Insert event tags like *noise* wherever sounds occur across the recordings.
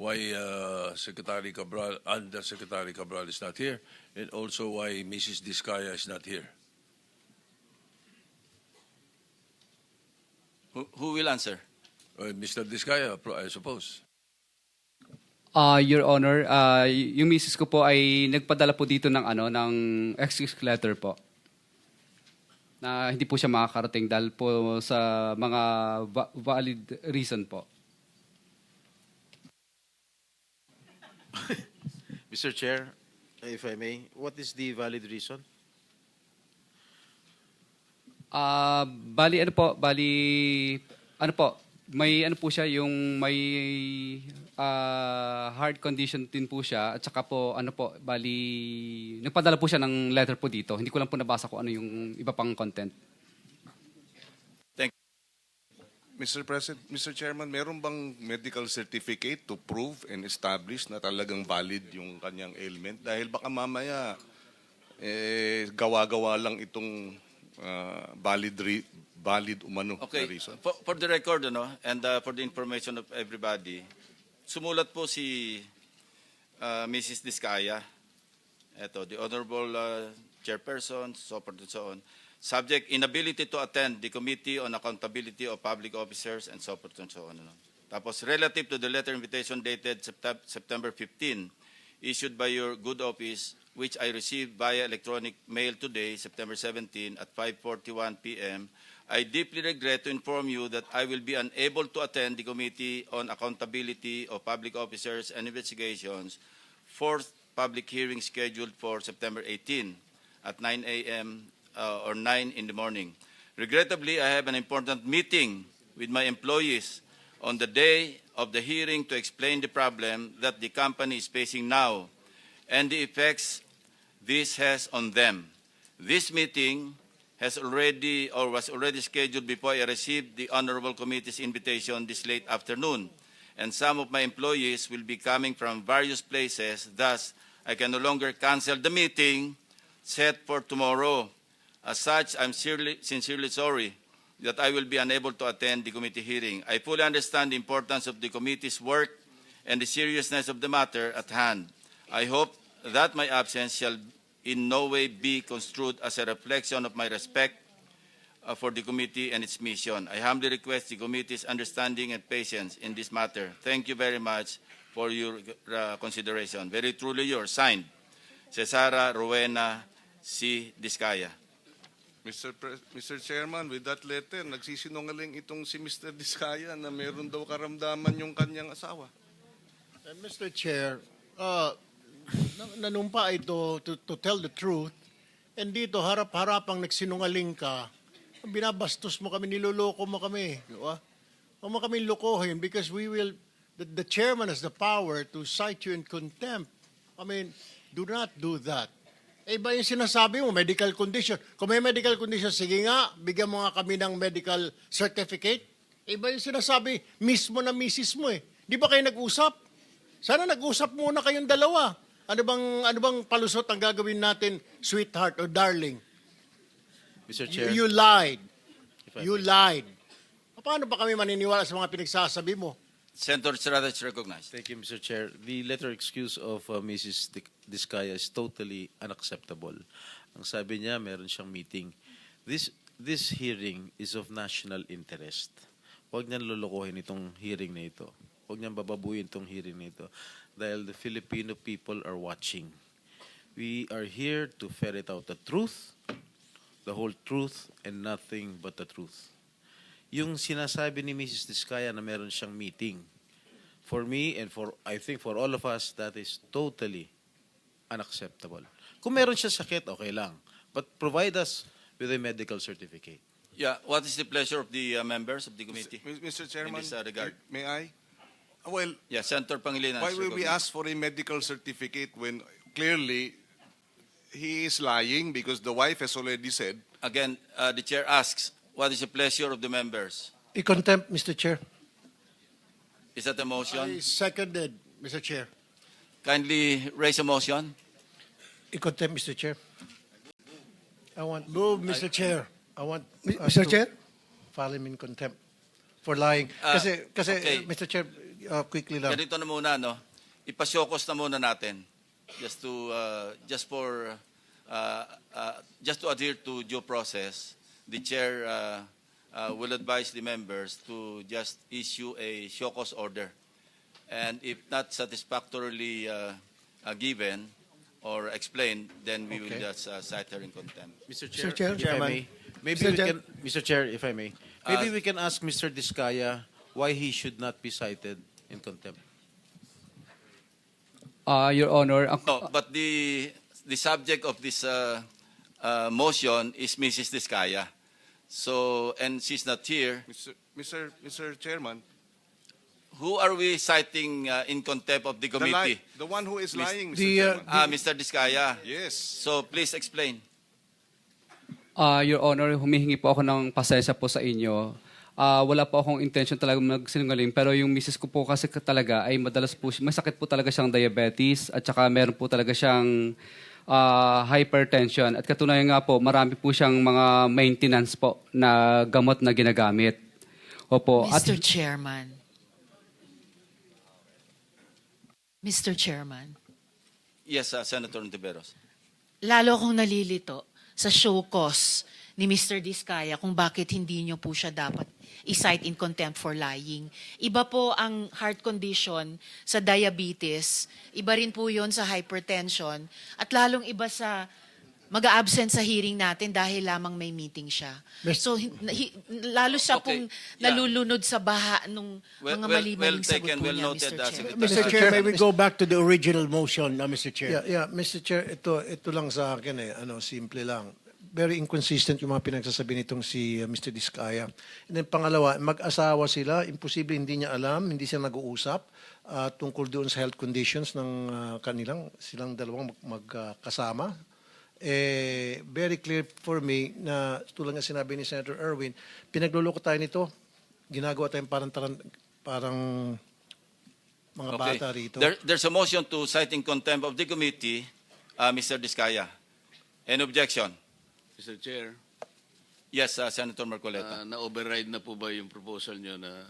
why uh, Secretary Cabral, Undersecretary Cabral is not here, and also why Mrs. Discaya is not here. Who, who will answer? Uh, Mr. Discaya, I suppose. Ah, Your Honor, y- yung misis ko po ay nagpadala po dito ng ano ng excuse letter po. Na hindi po siya makakarating dahil po sa mga va- valid reason po. *laughs* Mr. Chair, if I may, what is the valid reason? Ah, bali ano po, bali ano po, may ano po siya yung may ah, heart condition din po siya at saka po ano po, bali nagpadala po siya ng letter po dito. Hindi ko lang po nabasa kung ano yung iba pang content. Mr. President, Mr. Chairman, meron bang medical certificate to prove and establish na talagang valid yung kanyang ailment? Dahil baka mamaya eh, gawa-gawa lang itong ah, valid re- valid umano na Okay, reason. for, for the record, ano, and uh, for the information of everybody, sumulat po si uh, Mrs. Discaya, eto, the Honorable uh, Chairperson, so forth and so on, subject inability to attend the Committee on Accountability of Public Officers and so forth and so on. Ano. Tapos, relative to the letter invitation dated Septem- September 15, issued by your good office, which I received via electronic mail today, September 17, at 5.41 p.m., I deeply regret to inform you that I will be unable to attend the Committee on Accountability of Public Officers and Investigations, fourth public hearing scheduled for September 18 at 9 a.m. uh, or 9 in the morning. Regrettably, I have an important meeting with my employees on the day of the hearing to explain the problem that the company is facing now and the effects this has on them. This meeting has already or was already scheduled before I received the Honorable Committee's invitation this late afternoon. And some of my employees will be coming from various places, thus I can no longer cancel the meeting set for tomorrow. As such, I'm sincerely, sincerely sorry that I will be unable to attend the committee hearing. I fully understand the importance of the committee's work and the seriousness of the matter at hand. I hope that my absence shall in no way be construed as a reflection of my respect uh, for the committee and its mission. I humbly request the committee's understanding and patience in this matter. Thank you very much for your uh, consideration. Very truly yours, signed, Cesara Rowena C. Discaya. Mr. Pre- Mr. Chairman, with that letter, nagsisinungaling itong si Mr. Diskaya na meron daw karamdaman yung kanyang asawa. And Mr. Chair, uh, na- nanumpa ito to, to tell the truth, and dito harap-harapang nagsinungaling ka, binabastos mo kami, niloloko mo kami. Di? Huwag mo kami lokohin because we will, the, the chairman has the power to cite you in contempt. I mean, do not do that. Eh, ba yung sinasabi mo, medical condition? Kung may medical condition, sige nga, bigyan mo nga kami ng medical certificate. Eh, ba yung sinasabi mismo na misis mo eh? Di ba kayo nag-usap? Sana nag-usap muna kayong dalawa. Ano bang ano bang palusot ang gagawin natin, sweetheart or darling? Mr. You, Chair, you lied. if I You lied. Paano ba kami maniniwala sa mga pinagsasabi mo? Senator Estrada is recognized. Thank you, Mr. Chair. The letter excuse of uh, Mrs. Diskaya is totally unacceptable. Ang sabi niya, meron siyang meeting. This this hearing is of national interest. Huwag niyang lulukohin itong hearing na ito. Huwag niyang bababuyin itong hearing na ito. Dahil the Filipino people are watching. We are here to ferret out the truth, the whole truth, and nothing but the truth. Yung sinasabi ni Mrs. Diskaya na meron siyang meeting, for me and for I think for all of us that is totally unacceptable. Kung meron siya sakit, okay lang. But provide us with a medical certificate. Yeah, what is the pleasure of the uh, members of the committee? Mr. Chairman, this, uh, regard. may I? Well, Yeah, Senator Pangilinan. why will we ask for a medical certificate when clearly he is lying because the wife has already said Again, uh, the chair asks, what is the pleasure of the members? I-contempt, Mr. Chair. Is that a motion? I seconded, Mr. Chair. Kindly raise a motion. I-contempt, Mr. Chair. I want, Move, Mr. Chair. I want us Mr. to Chair? file him in contempt for lying. Ah, Kasi, kasi okay. Mr. Chair, uh, quickly lang. Ganito na muna, no? Ipasyokos na muna natin. Just to, uh, just for, uh, uh, just to adhere to due process, the chair uh, uh, will advise the members to just issue a shokos order. And if not satisfactorily uh, uh, given or explained, then we will Okay. just uh, cite her in contempt. Mr. Chair, Chair, if Chairman. May, maybe Mr. we Chair- can, Mr. Chair, if I may, maybe Uh, we can ask Mr. Diskaya why he should not be cited in contempt. Uh, Your Honor, ang, No, but the the subject of this uh, uh, motion is Mrs. Diskaya. So, and she's not here. Mr. Mr. Mr. Chairman, Who are we citing uh, in contempt of the the, committee? li- the one who is Mis- lying, Mr. The, uh, Chairman. Ah, Mr. Diskaya. yes. So, please explain. uh, Your Honor, humihingi po ako ng pasensya po sa inyo. Ah, wala po akong intention talaga magsinungaling pero yung misis ko po kasi talaga ay madalas po siya- may sakit po talaga siyang diabetes at saka meron po talaga siyang ah, hypertension at katunayan nga po marami po siyang mga maintenance po na gamot na ginagamit. Opo. At Mr. Chairman. Mr. Chairman, Yes, uh, Senator Ontiveros. lalo akong nalilito sa show cause ni Mr. Diskaya kung bakit hindi nyo po siya dapat i-cite in contempt for lying. Iba po ang heart condition sa diabetes, iba rin po yon sa hypertension, at lalong iba sa mag-absent sa hearing natin dahil lamang may meeting siya. So, hi- lalo siya Okay, pong yeah. nalulunod sa baha nung Well- mga well- mali-maling well sagot taken, po well niya, noted, Mr. uh, Chair. Secretary. Mr. Chair, may we go back to the original motion, uh, Mr. Chair? Yeah, yeah, Mr. Chair, ito ito lang sa akin eh, ano, simple lang. Very inconsistent yung mga pinagsasabi nitong si uh, Mr. Diskaya. And then pangalawa, mag-asawa sila, imposible hindi niya alam, hindi sila nag-uusap uh, tungkol doon sa health conditions ng uh, kanilang silang dalawang mag- magkasama. eh, very clear for me na tulad nga sinabi ni Senator Erwin, pinagluloko tayo nito, ginagawa tayong parang, taran- parang mga bata rito. There, there's a motion to cite in contempt of the committee, uh, Mr. Diskaya. Any objection? Mr. Chair, Yes, uh, Senator Marcoleta. ah, na-override na po ba yung proposal nyo na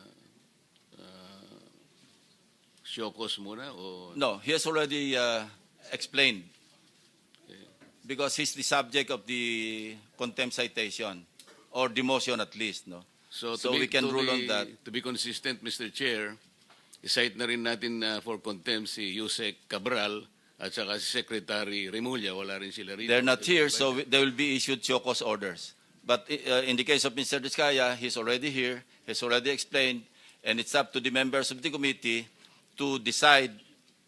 uh, shokos muna o No, he has already uh, explained. Because he's the subject of the contempt citation, or demotion at least, no? So, So to be, we can to rule be, on that. To be consistent, Mr. Chair, isite na rin natin na for contempt si Yusek Cabral at saka si Secretary Remulla. Wala rin sila rito. They're not here, so we- they will be issued chokos orders. But uh, in the case of Mr. Diskaya, he's already here, he's already explained, and it's up to the members of the committee to decide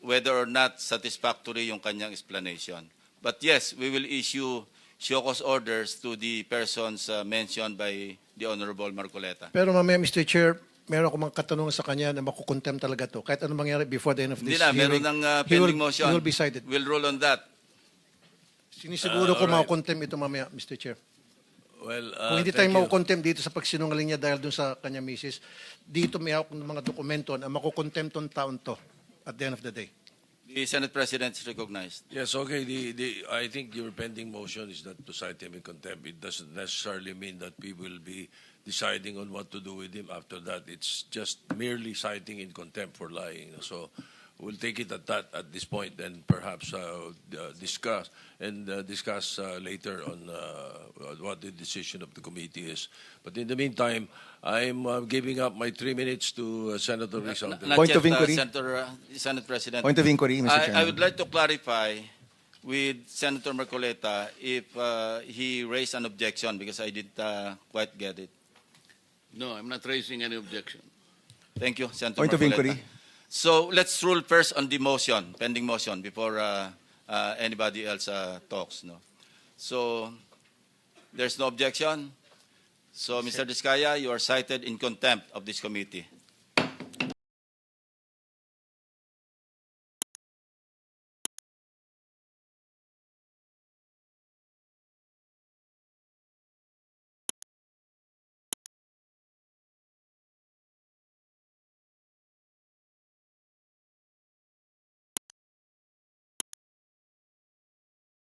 whether or not satisfactory yung kanyang explanation. But yes, we will issue chokos orders to the persons uh, mentioned by the Honorable Marcoleta. Pero mamaya, Mr. Chair, meron ako mga katanungan sa kanya na makukontem talaga to. Kahit anong mangyari before the end of Hindi this na, meron hearing, ng uh, he will- pending motion. He will be cited. We'll rule on that. Sinisiguro Uh, ko alright. makukontem ito mamaya, Mr. Chair. Well, Kung uh, hindi tayo thank you. makukontem dito sa pagsinungaling niya dahil dun sa kanya misis, dito may hawak ng mga dokumento na makukontem tong taon to at the end of the day. The Senate President is recognized. Yes, okay. The, the, I think your pending motion is not to cite him in contempt. It doesn't necessarily mean that we will be deciding on what to do with him after that. It's just merely citing in contempt for lying. So we'll take it at that at this point and perhaps uh, uh, discuss and uh, discuss uh, later on uh, what the decision of the committee is. But in the meantime, I'm uh, giving up my three minutes to uh, Senator Rizal. Point yet, of inquiry. Uh, Senator, uh, Senate President. Point of inquiry, Mr. I, Chairman. I would like to clarify with Senator Marcoleta if uh, he raised an objection because I didn't uh, quite get it. No, I'm not raising any objection. Thank you, Senator Point of inquiry. So let's rule first on the motion, pending motion, before uh, uh, anybody else uh, talks. No. So there's no objection. So, Mr. Diskaya, you are cited in contempt of this committee.